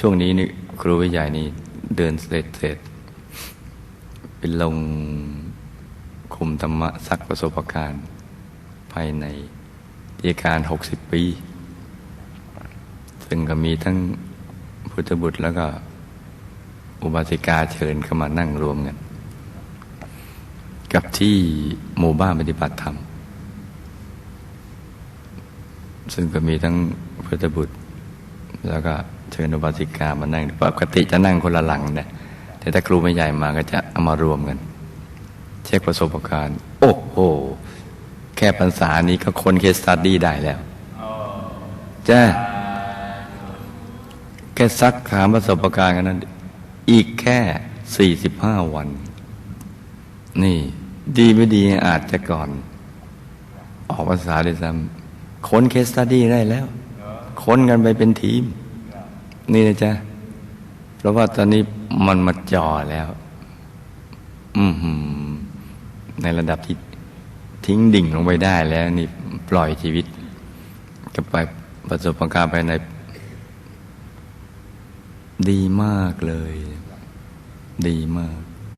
ช่วงนี้นี่ครูวิใหญ่นี่เดินเสร็จเสร็จเป็นลงคุมธรรมะสักประสบการณ์ ภายในที่การหกสิบปี ซึ่งก็มีทั้งพุทธบุตรแล้วก็ อุบาสิกาเชิญเข้ามานั่งรวมกัน กับที่หมู่บ้านปฏิบัติธรรม ซึ่งก็มีทั้งพุทธบุตรแล้วก็ ชิญอุบาสิกามานั่งปกติจะนั่งคนละหลังเนี่ยแต่ถ้าครูไม่ใหญ่มาก็จะเอามารวมกัน เช็คประสบการณ์ โอ้โห แค่พรรษานี้ก็คนเคสตัดดี้ได้แล้วจ้าแค่ซักถามประสบการณ์กันนั้น อีกแค่สี่สิบห้าวัน นี่ ดีไม่ดีอาจจะก่อน ออกภาษาเลยซ้ำคนเคสตัดดี้ได้แล้ว ค้นกันไปเป็นทีม นี่นะจ๊ะ เพราะว่าตอนนี้มันมาจ่อแล้ว อืมในระดับที่ทิ้งดิ่งลงไปได้แล้ว นี่ปล่อยชีวิตกับไปประสบการณ์ไปใน ดีมากเลย ดีมาก